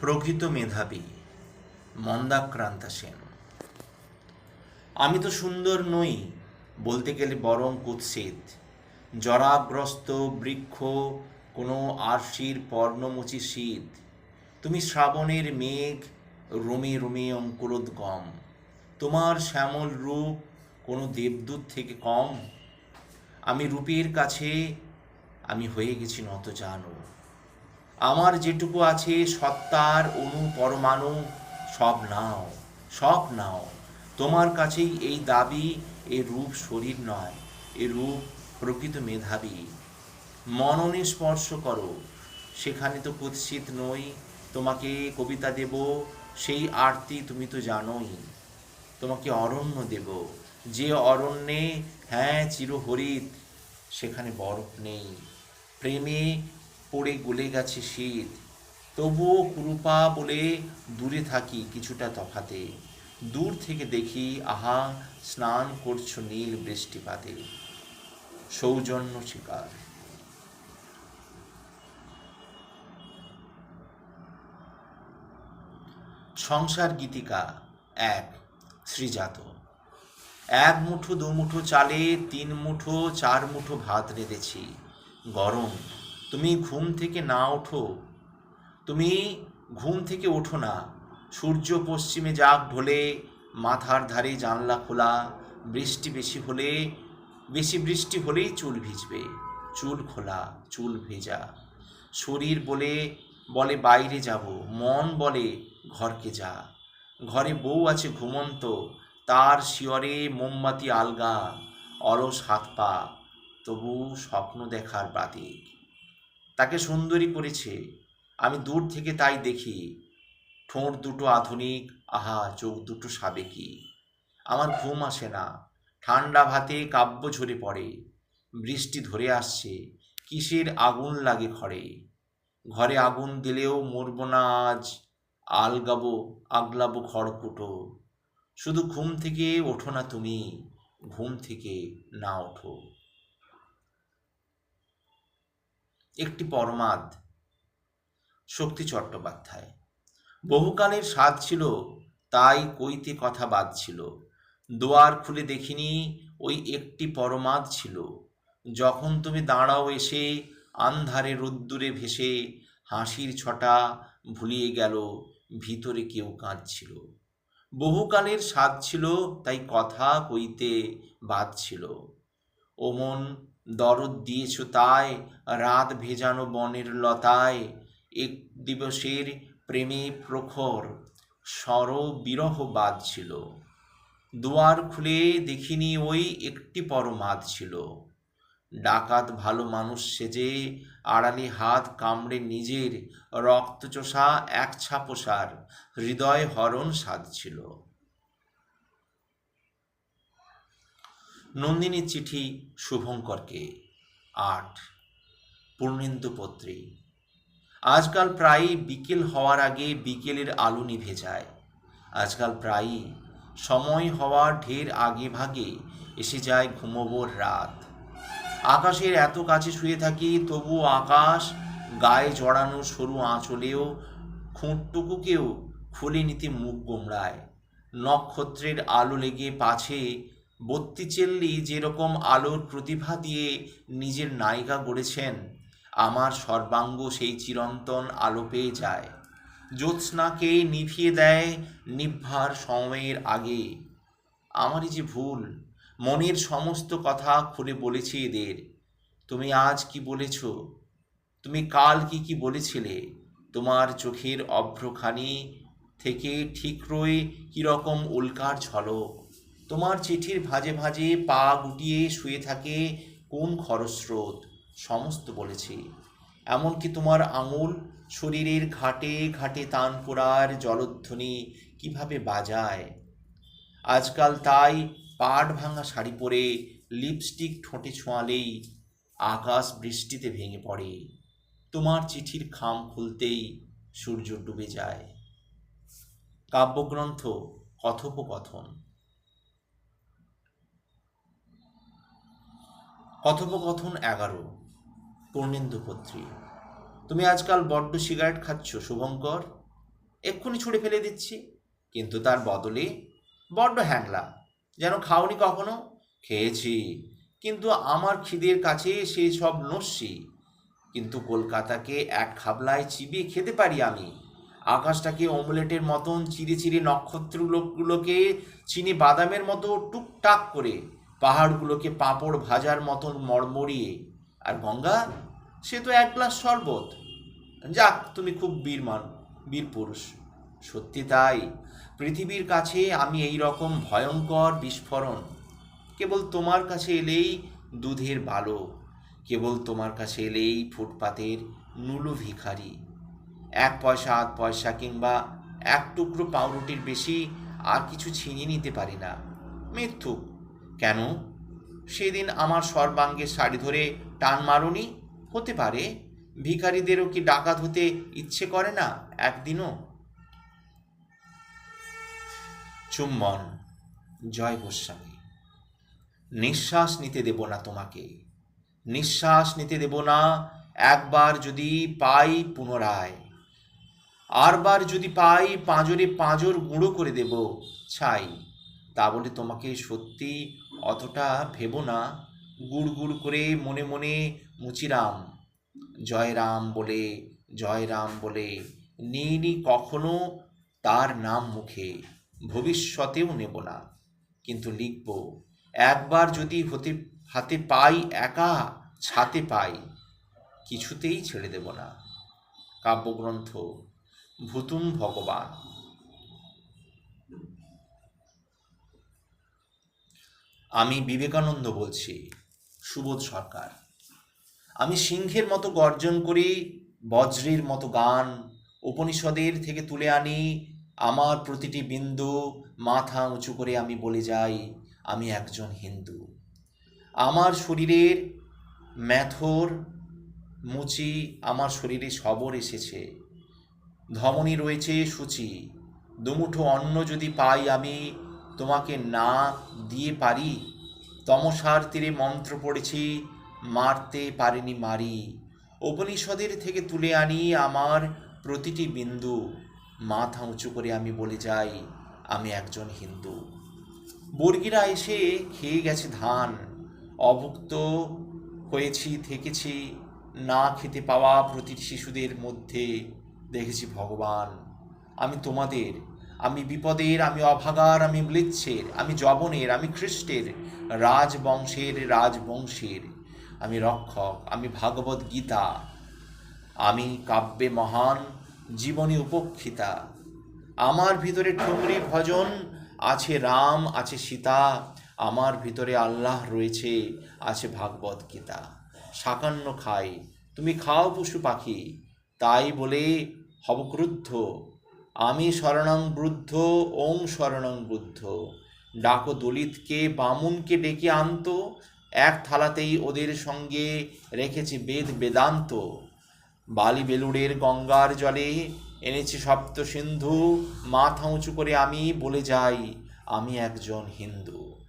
প্রকৃত মেধাবী, মন্দাক্রান্তা সেন। আমি তো সুন্দর নই বলতে গেলে বরং কুৎসিত। জরাগ্রস্ত বৃক্ষ, কোনো আরশির পর্ণমুচি শীত। তুমি শ্রাবণের মেঘ, রোমে রোমে অঙ্কুরোদ্গম তোমার শ্যামল রূপ কোনো দেবদূত থেকে কম। আমি রূপের কাছে, আমি হয়ে গেছি নত জানো। আমার যেটুকু আছে সত্তার অনু পরমাণু, সব নাও সব নাও। তোমার কাছেই এই দাবি, এ রূপ শরীর নয়, এ রূপ প্রকৃত মেধাবী। মননে স্পর্শ করো, সেখানে তো কুৎসিত নই, তোমাকে কবিতা দেব, সেই আরতি তুমি তো জানোই। তোমাকে অরণ্য দেব, যে অরণ্যে হ্যাঁ চিরহরিত, সেখানে বরফ নেই। প্রেমে পড়ে গলে গেছে শীত। তবুও কুরুপা বলে দূরে থাকি কিছুটা তফাতে। দূর থেকে দেখি, আহা, স্নান করছ নীল বৃষ্টিপাতে। সৌজন্য শিকার। সংসার গীতিকা, এক শ্রীজাত এক মুঠো, দু মুঠো চালে, তিন মুঠো, চার মুঠো ভাত রেঁধেছি। গরম তুমি ঘুম থেকে না ওঠো। তুমি ঘুম থেকে ওঠো না। সূর্য পশ্চিমে যাক ঢোলে, মাথার ধারে জানলা খোলা, বৃষ্টি বেশি হলে, বেশি বৃষ্টি হলেই চুল ভিজবে। চুল খোলা, চুল ভেজা। শরীর বলে বলে বাইরে যাব, মন বলে ঘরকে যা। ঘরে বউ আছে ঘুমন্ত, তার শিয়রে মোমবাতি আলগা, অলস হাত পা, তবু স্বপ্ন দেখার বাতিক। তাকে সুন্দরী করেছে। আমি দূর থেকে তাই দেখি। ঠোঁট দুটো আধুনিক, আহা, চোখ দুটো সাবেকি। আমার ঘুম আসে না। ঠান্ডা ভাতে কাব্য ঝরে পড়ে। বৃষ্টি ধরে আসছে। কিসের আগুন লাগে ঘরে? ঘরে আগুন দিলেও মরব না আজ। আলগাবো আগলাবো খড়কুটো। শুধু ঘুম থেকে ওঠো না তুমি। ঘুম থেকে না ওঠো। একটি পরমাদ, শক্তি চট্টোপাধ্যায়। বহুকালের স্বাদ ছিল, তাই কইতে কথা বাদ ছিল। দুয়ার খুলে দেখিনি, ওই একটি পরমাদ ছিল। যখন তুমি দাঁড়াও এসে, আন্ধারে রোদ্দুরে ভেসে, হাসির ছটা ভুলিয়ে গেল, ভিতরে কেউ কাঁদছিল। বহুকালের স্বাদ ছিল, তাই কথা কইতে বাদ ছিল। ওমন দরদ দিয়েছ তাই, রাত ভেজানো বনের লতায়, এক দিবসের প্রেমে প্রখর সর বিরহ ছিল। দুয়ার খুলে দেখিনি ওই একটি পরমাদ ছিল। ডাকাত ভালো মানুষ সেজে আড়ালি হাত কামড়ে নিজের রক্তচোষা এক ছাপোসার হৃদয় হরণ সাধছিল নন্দিনীর চিঠি শুভঙ্করকে। আট। পূর্ণেন্দু পত্রী আজকাল প্রায়ই বিকেল হওয়ার আগে বিকেলের আলো নিভে যায়। আজকাল প্রায়ই সময় হওয়ার ঢের আগে ভাগে এসে যায় ঘুমোবোর রাত। আকাশের এত কাছে শুয়ে থাকি, তবু আকাশ গায়ে জড়ানো সরু আঁচলেও খুঁটটুকুকেও খুলে নিতে মুখ গোমড়ায়। নক্ষত্রের আলো লেগে পাছে বত্তিচেল্লি যেরকম আলোর প্রতিভা দিয়ে নিজের নায়িকা গড়েছেন, আমার সর্বাঙ্গ সেই চিরন্তন আলো পেয়ে যায়। জ্যোৎস্নাকে নিভিয়ে দেয় নিভার সময়ের আগে। আমারই যে ভুল, মনের সমস্ত কথা খুলে বলেছি এদের। তুমি আজ কি বলেছ? তুমি কাল কি কি বলেছিলে? তোমার চোখের অভ্রখানি থেকে ঠিক রয়ে কীরকম উল্কার ঝলক? তোমার চিঠির ভাজে ভাজে পা গুটিয়ে শুয়ে থাকে কোন খরস্রোত? সমস্ত বলেছি। এমনকি তোমার আঙুল শরীরের ঘাটে ঘাটে তানপুরার জলধ্বনি কীভাবে বাজায়? আজকাল তাই পাট ভাঙা শাড়ি পরে লিপস্টিক ঠোঁটে ছোঁয়ালেই আকাশ বৃষ্টিতে ভেঙে পড়ে। তোমার চিঠির খাম খুলতেই সূর্য ডুবে যায়। কাব্যগ্রন্থ কথোপকথন। কথোপকথন এগারো, পূর্ণেন্দু পত্রী। তুমি আজকাল বড্ড সিগারেট খাচ্ছ, শুভঙ্কর। এক্ষুনি ছুঁড়ে ফেলে দিচ্ছি। কিন্তু তার বদলে বড্ড হ্যাংলা। যেন খাওনি কখনো? খেয়েছি। কিন্তু আমার খিদের কাছে সে সব নস্যি। কিন্তু কলকাতাকে এক খাবলায় চিবিয়ে খেতে পারি আমি। আকাশটাকে অমলেটের মতন চিরে চিরে নক্ষত্রগুলোকে চিনি বাদামের মতো টুকটাক করে পাহাড়গুলোকে পাঁপড় ভাজার মতন মড়মড়িয়ে, আর গঙ্গা? সে তো এক গ্লাস শরবত। যাক, তুমি খুব বীরমান, বীর পুরুষ। সত্যি তাই। পৃথিবীর কাছে আমি এই রকম ভয়ঙ্কর বিস্ফোরণ কেবল তোমার কাছে এলেই দুধের বালক কেবল তোমার কাছে এলেই ফুটপাতের নুলু ভিখারি। এক পয়সা, আধ পয়সা কিংবা এক টুকরো পাউরুটির বেশি আর কিছু ছিনিয়ে নিতে পারি না। মিথ্যুক। কেন? সেদিন আমার সর্বাঙ্গে শাড়ি ধরে টান মারুনি? হতে পারে। ভিখারিদেরও কি ডাকাত হতে ইচ্ছে করে না একদিনও? চুম্বন, জয় গোস্বামী। নিঃশ্বাস নিতে দেব না তোমাকে। নিঃশ্বাস নিতে দেব না একবার যদি পাই পুনরায়। আরবার যদি পাই পাঁজরে পাঁজর গুঁড়ো করে দেব ছাই। তা বলে তোমাকে সত্যি অতটা ভেবো না। গুড় গুড় করে মনে মনে মুচিরাম, জয় রাম বলে, জয় রাম বলে নিইনি কখনো তার নাম মুখে, ভবিষ্যতেও নেব না। কিন্তু লিখব, একবার যদি হতে, হাতে পাই একা, ছাতে পাই, কিছুতেই ছেড়ে দেব না। কাব্যগ্রন্থ, ভূতুম ভগবান। আমি বিবেকানন্দ বলছি, সুবোধ সরকার। আমি সিংহের মতো গর্জন করি, বজ্রের মতো গান, উপনিষদের থেকে তুলে আনি, আমার প্রতিটি বিন্দু মাথা উঁচু করে আমি বলে যাই, আমি একজন হিন্দু। আমার শরীরের ম্যাথর মুচি আমার শরীরে সবর এসেছে। ধমনী রয়েছে সূচি, দুমুঠো অন্ন যদি পাই আমি তোমাকে না দিয়ে পারি? তমসার তীরে মন্ত্র পড়েছি, মারতে পারিনি মারি। উপনিষদের থেকে তুলে আনি আমার প্রতিটি বিন্দু। মাথা উঁচু করে আমি বলে যাই, আমি একজন হিন্দু। বর্গিরা এসে খেয়ে গেছে ধান। অভুক্ত হয়েছি, থেকেছি, না খেতে পাওয়া প্রতিটি শিশুদের মধ্যে। দেখেছি ভগবান। আমি তোমাদের আমি বিপদের, আমি অভাগার, আমি ম্লেচ্ছের আমি জবনের আমি খ্রিস্টের, রাজবংশের রাজবংশের। আমি রক্ষক, আমি ভাগবত গীতা আমি কাব্যে মহান, জীবনী উপক্ষিতা। আমার ভিতরে ঠুমরি ভজন, আছে রাম, আছে সীতা। আমার ভিতরে আল্লাহ রয়েছে, আছে ভাগবত গীতা সাকান্ন খাই তুমি খাও পশু পাখি। তাই বলে হব ক্রুদ্ধ আমি শরণং বৃদ্ধ ওং শরণং বুদ্ধ। ডাকো দলিতকে, বামুনকে ডেকে আনত। এক থালাতেই ওদের সঙ্গে রেখেছি বেদ বেদান্ত। বালি বেলুড়ের গঙ্গার জলে এনেছি সপ্ত সিন্ধু। মাথা উঁচু করে আমি বলে যাই, আমি একজন হিন্দু।